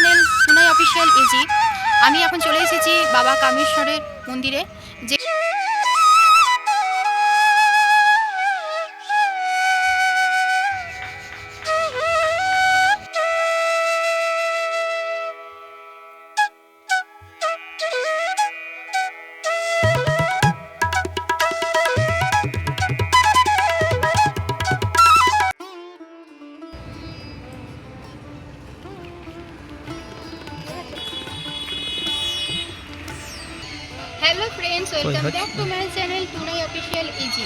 Channel Sunai official AG. আমি এখন চলে এসেছি বাবা কামেশ্বরের মন্দিরে যে friends welcome? Back to my channel টুনাই official এজি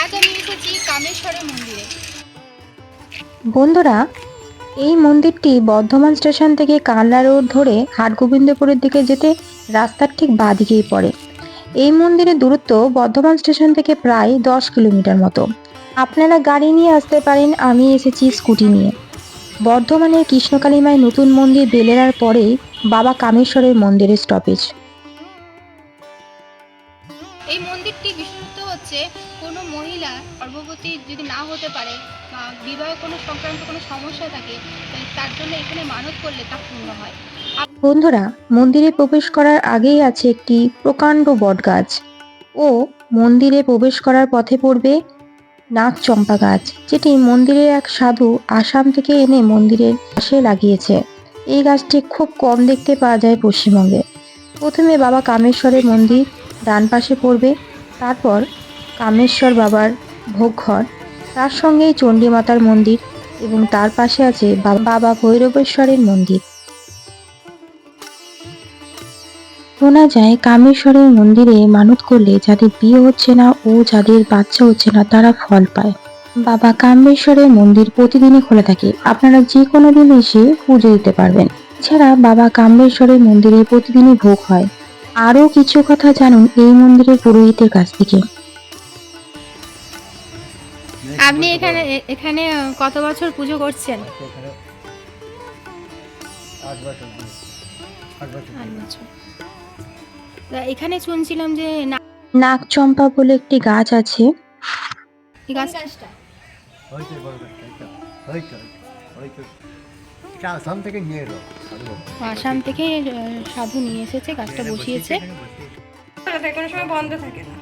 আজ আমি এসেছি কামেশ্বরের মন্দিরে বন্ধুরা এই মন্দিরটি বর্ধমান স্টেশন থেকে কানলা রোড ধরে হাটগোবিন্দপুরের দিকে যেতে রাস্তার ঠিক বাঁদিকেই পড়ে। এই মন্দিরের দূরত্ব বর্ধমান স্টেশন থেকে প্রায় দশ কিলোমিটার মতো। আপনারা গাড়ি নিয়ে আসতে পারেন আমি এসেছি স্কুটি নিয়ে। বর্ধমানের কৃষ্ণকালীমায় নতুন মন্দির বেলেরার পরেই বাবা কামেশ্বরের মন্দিরের স্টপেজ এই মন্দিরটি বিশেষত্ব হচ্ছে কোনো মহিলা গর্ভবতী যদি না হতে পারে বা বিবাহ কোনো সংক্রান্ত কোনো সমস্যা থাকে তার জন্য এখানে মানত করলে তা পূর্ণ হয়। বন্ধুরা, মন্দিরে প্রবেশ করার আগেই আছে একটি প্রকাণ্ড বটগাছ ও মন্দিরে প্রবেশ করার পথে পড়বে নাগ চম্পা গাছ, যেটি মন্দিরের এক সাধু আসাম থেকে এনে মন্দিরের পাশে লাগিয়েছে। এই গাছটি খুব কম দেখতে পাওয়া যায় পশ্চিমবঙ্গে। প্রথমে বাবা কামেশ্বরের মন্দির ডান পাশে পড়বে। তারপর কামেশ্বর বাবার ভোগঘর। তার সঙ্গেই চণ্ডী মাতার মন্দির এবং তার পাশে আছে বাবা ভৈরবেশ্বরের মন্দির। শোনা যায় কামেশ্বরের মন্দিরে মানত করলে যাদের বিয়ে হচ্ছে না ও যাদের বাচ্চা হচ্ছে না তারা ফল পায়। বাবা কামেশ্বরের মন্দির প্রতিদিনই খোলা থাকে। আপনারা যে কোনো দিন এসে পুজো দিতে পারবেন। এছাড়া বাবা কামেশ্বরের মন্দিরে প্রতিদিনই ভোগ হয়। আরও কিছু কথা জানুন এই মন্দিরের পুরোহিতের কাছ থেকে। আপনি এখানে এ- এখানে কত বছর পুজো করছেন? এখানে শুনছিলাম যে না নাগচম্পা বলে একটি গাছ আছে। গাছটা? এটা আসাম থেকে নিয়ে এলো। সাধু আসাম থেকে সাধু নিয়ে এসেছে গাছটা বসিয়েছে। কোনো সময় বন্ধ থাকে না।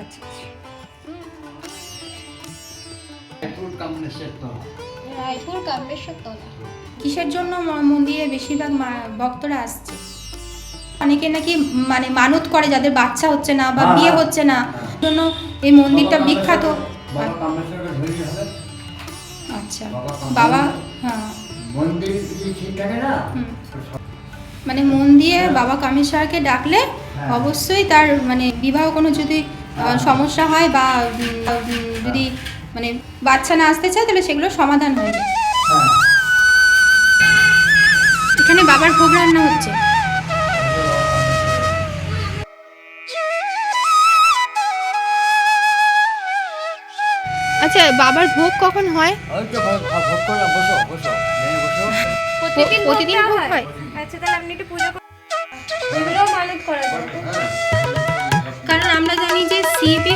আচ্ছা আচ্ছা। রায়পুর কামলেশ্বর তলা। কিসের জন্য মন্দিরে বেশিরভাগ মা- ভক্তরা আসছে? অনেকে নাকি মানে মানত করে যাদের বাচ্চা হচ্ছে না বা বিয়ে হচ্ছে না। জন্য এই মন্দিরটা বিখ্যাত। আচ্ছা। বাবা হ্যাঁ। মানে মন দিয়ে বাবা কামেশ্বরকে ডাকলে অবশ্যই তার মানে বিবাহ কোনো যদি সমস্যা হয় বা যদি মানে বাচ্চা না আসতে চায় তাহলে সেগুলো সমাধান হয়ে যায়। হ্যাঁ। এখানে বাবার ভোগ রান্না হচ্ছে। আচ্ছা বাবার ভোগ কখন হয়? প্রতিদিন ভোগ হয়। আচ্ছা তাহলে আপনি একটু পূজা কারণ আমরা জানি যে শিবই